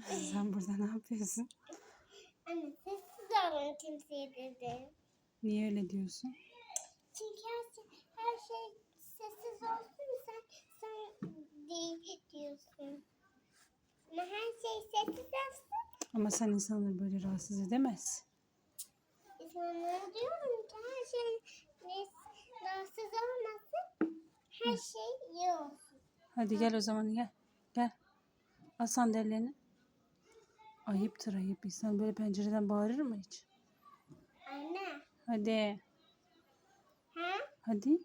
Sen burada ne yapıyorsun? Anne sessiz olun kimseye dedi. Niye öyle diyorsun? Çünkü her şey, her şey sessiz olsun sen sen değil diyorsun. Ama her şey sessiz olsun. Ama sen insanları böyle rahatsız edemezsin. İnsanlara diyorum ki her şey res- rahatsız olmasın. Her şey iyi olsun. Hadi gel o zaman gel. Gel. Al sandalyerini. Ayıptır ayıp. İnsan böyle pencereden bağırır mı hiç? Anne. Hadi. Ha? Hadi.